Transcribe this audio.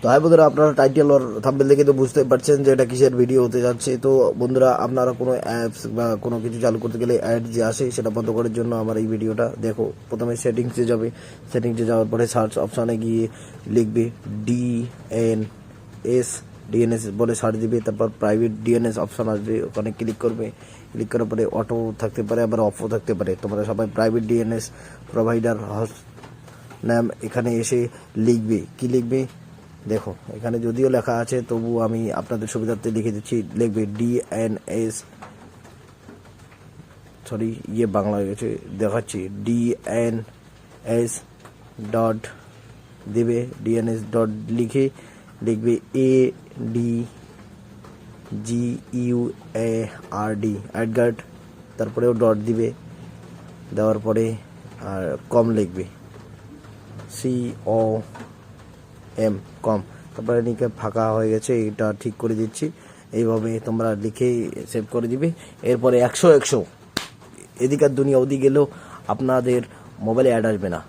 তো হাই বন্ধুরা, আপনারা টাইটেল আর থাম্বেল দেখে তো বুঝতে পারছেন যে এটা কিসের ভিডিও হতে যাচ্ছে। তো বন্ধুরা, আপনারা কোনো অ্যাপস বা কোনো কিছু চালু করতে গেলে অ্যাড যে আসে সেটা বন্ধ করার জন্য আমার এই ভিডিওটা দেখো। প্রথমে সেটিংসে যাবে। সেটিংসে যাওয়ার পরে সার্চ অপশানে গিয়ে লিখবে ডি এন এস ডিএনএস বলে সার্চ দিবে, তারপর প্রাইভেট ডিএনএস অপশান আসবে, ওখানে ক্লিক করবে। ক্লিক করার পরে অটো থাকতে পারে, আবার অফও থাকতে পারে। তোমরা সবাই প্রাইভেট ডিএনএস প্রোভাইডার হস নাম এখানে এসে লিখবে। কি লিখবে? দেখো, এখানে যদিও লেখা আছে তবু আমি আপনাদের সুবিধার্থে লিখে দিচ্ছি, লিখবে ডিএনএস সরি ইয়ে বাংলা হয়ে গেছে, দেখাচ্ছি ডিএন এস ডট দেবে ডিএনএস ডট লিখে লিখবে A D G U A R D AdGuard তারপরেও ডট দিবে, দেওয়ার পরে আর কম লিখবে সি ও এম কম। তারপরে লিখে ফাঁকা হয়ে গেছে এটা ঠিক করে দিচ্ছি। এইভাবে তোমরা লিখে সেভ করে দিবে। এরপরে একশো একশো। এদিকার দুনিয়া ওদিক গেলেও আপনাদের মোবাইলে অ্যাড আসবে না।